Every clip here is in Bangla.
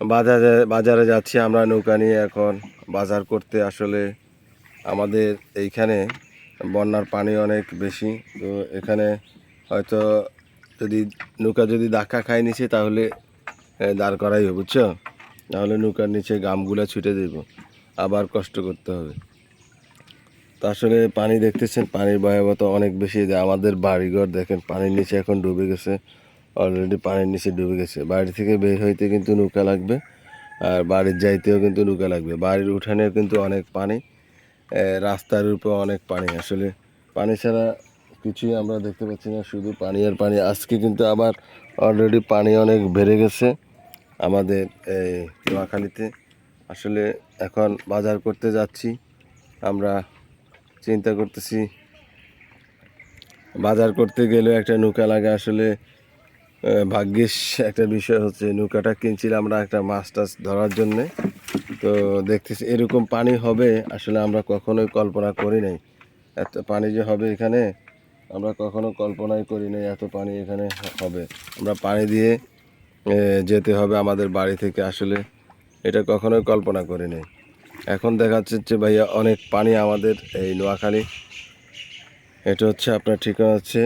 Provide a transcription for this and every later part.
বাজারে বাজারে যাচ্ছি আমরা নৌকা নিয়ে এখন। বাজার করতে আসলে আমাদের এইখানে বন্যার পানি অনেক বেশি। তো এখানে হয়তো যদি নৌকা যদি ধাক্কা খায় নিচে, তাহলে দাঁড় করাই হবে, বুঝছ? নাহলে নৌকার নিচে গামগুলো ছুটে দেব। আবার কষ্ট করতে হবে। তো আসলে পানি দেখতেছেন, পানির ভয়াবহতা অনেক বেশি। আমাদের বাড়িঘর, দেখেন, পানির নিচে এখন ডুবে গেছে। অলরেডি পানির নিচে ডুবে গেছে। বাড়ি থেকে বের হইতে কিন্তু নৌকা লাগবে, আর বাড়ির যাইতেও কিন্তু নৌকা লাগবে। বাড়ির উঠানেও কিন্তু অনেক পানি রাস্তার উপর অনেক পানি। আসলে পানি ছাড়া কিছুই আমরা দেখতে পাচ্ছি না, শুধু পানি আর পানি। আজকে কিন্তু আবার অলরেডি পানি অনেক বেড়ে গেছে আমাদের এই নোয়াখালীতে। আসলে এখন বাজার করতে যাচ্ছি, আমরা চিন্তা করতেছি, বাজার করতে গেলে একটা নৌকা লাগে। আসলে ভাগ্যিস একটা বিষয় হচ্ছে নৌকাটা কিনছিলাম আমরা একটা মাছ টাছ ধরার জন্যে। তো দেখতেছি এরকম পানি হবে, আসলে আমরা কখনোই কল্পনা করি নাই। এত পানি যে হবে এখানে, আমরা কখনো কল্পনাই করি নাই এত পানি এখানে হবে। আমরা পানি দিয়ে যেতে হবে আমাদের বাড়ি থেকে আসলে। এটা কখনোই কল্পনা করি নাই। এখন দেখা যাচ্ছে ভাইয়া অনেক পানি আমাদের এই নোয়াখালী। এটা হচ্ছে আপনার ঠিকানা হচ্ছে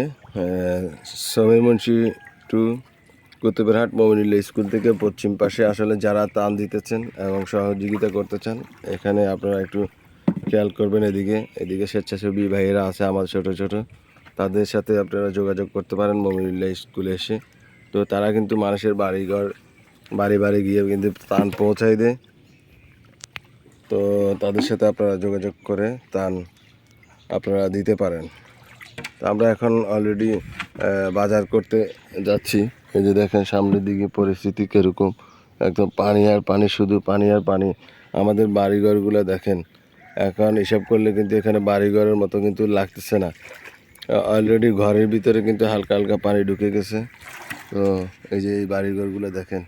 সমীর মুন্সি টু কুতুবেরহাট মোমিনুল্লাহ স্কুল থেকে পশ্চিম পাশে আসলে যারা টান দিতেছেন এবং সহযোগিতা করতে চান, এখানে আপনারা একটু খেয়াল করবেন এদিকে। এদিকে স্বেচ্ছাসেবী ভাইয়েরা আছে আমার ছোট ছোট। তাদের সাথে আপনারা যোগাযোগ করতে পারেন মোমিনুল্লাহ স্কুলে এসে। তো তারা কিন্তু মানুষের বাড়িঘর, বাড়ি বাড়ি গিয়ে কিন্তু ত্রাণ পৌঁছাই দেয়। তো তাদের সাথে আপনারা যোগাযোগ করে তান আপনারা দিতে পারেন। তো আমরা এখন অলরেডি বাজার করতে যাচ্ছি। এই যে দেখেন, সামনের দিকে পরিস্থিতি কীরকম। একদম পানি আর পানি, শুধু পানি আর পানি। আমাদের বাড়িঘরগুলো দেখেন, এখন হিসাব করলে কিন্তু এখানে বাড়িঘরের মতো কিন্তু লাগতেছে না। অলরেডি ঘরের ভিতরে কিন্তু হালকা হালকা পানি ঢুকে গেছে। তো এই যে এই বাড়িঘরগুলো দেখেন,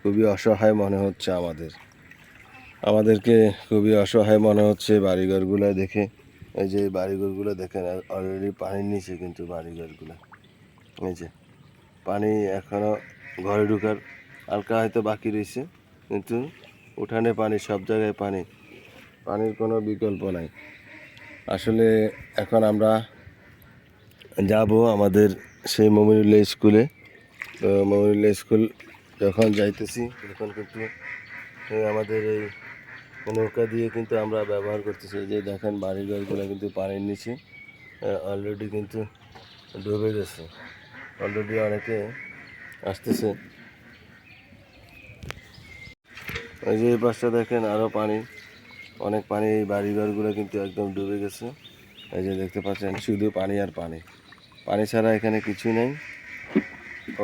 খুবই অসহায় মনে হচ্ছে আমাদের। আমাদেরকে খুবই অসহায় মনে হচ্ছে বাড়িঘরগুলো দেখে। এই যে বাড়িঘরগুলো দেখেন অলরেডি পানির নিচে কিন্তু বাড়িঘরগুলো। এই যে, পানি এখনও ঘরে ঢুকার হালকা হয়তো বাকি রয়েছে, কিন্তু উঠানে পানি, সব জায়গায় পানি, পানির কোনো বিকল্প নাই। আসলে এখন আমরা যাব আমাদের সেই মমিনুল্লাহ স্কুলে। তো মমিনুল্লাহ স্কুল যখন যাইতেছি, তখন কিন্তু আমাদের এই নৌকা দিয়ে কিন্তু আমরা ব্যবহার করতেছি। যে দেখেন বাড়িঘরগুলো কিন্তু পানির নিচে অলরেডি কিন্তু ডুবে গেছে। অলরেডি অনেকে আসতেছে। এই যে এই পাশটা দেখেন আরও পানি। অনেক পানি এই বাড়িঘরগুলো কিন্তু একদম ডুবে গেছে। এই যে দেখতে পাচ্ছেন, শুধু পানি আর পানি। পানি ছাড়া এখানে কিছুই নেই।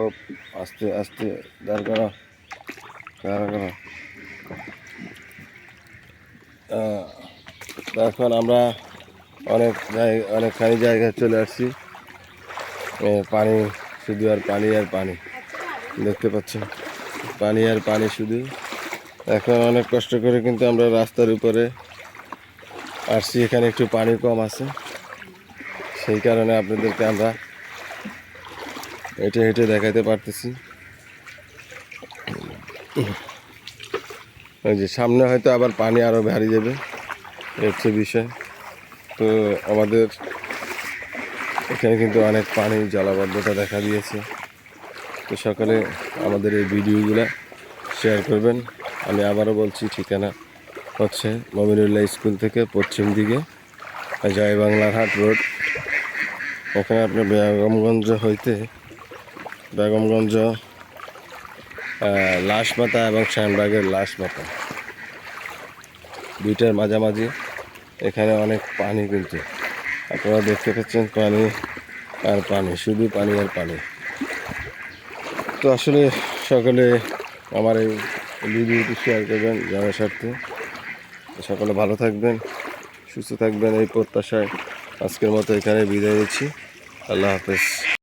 ও আস্তে আস্তে, দাঁড় করা দাঁড় করা। এখন আমরা অনেক অনেকখানি জায়গায় চলে আসছি। পানি শুধু আর পানি আর পানি। দেখতে পাচ্ছেন? পানি আর পানি শুধু। এখন অনেক কষ্ট করে কিন্তু আমরা রাস্তার উপরে আসছি, এখানে একটু পানি কম আছে। সেই কারণে আপনাদেরকে আমরা হেঁটে হেঁটে দেখাতে পারতেছি। ওই যে সামনে হয়তো আবার পানি আরও ভারী যাবে, এর বিষয়। তো আমাদের এখানে কিন্তু অনেক পানি জলাবদ্ধতা দেখা দিয়েছে। তো সকালে আমাদের এই ভিডিওগুলো শেয়ার করবেন। আমি আবারও বলছি ঠিকানা হচ্ছে মমিনুল্লাহ স্কুল থেকে পশ্চিম দিকে জয় বাংলার হাট রোড। এখানে আপনি বেগমগঞ্জ হইতে বেগমগঞ্জ আহ, লাশমাতা এবং শ্যামবাগের লাশমাতা দুইটার মাঝামাঝি। এখানে অনেক পানি কিন্তু আপনারা দেখতে পাচ্ছেন পানি আর পানি, শুধু পানি আর পানি। তো আসলে সকলে আমার এই ভিডিওটি শেয়ার করবেন জানার স্বার্থে। সকলে ভালো থাকবেন, সুস্থ থাকবেন এই প্রত্যাশায় আজকের মতো এখানে বিদায় দিচ্ছি আল্লাহ হাফেজ।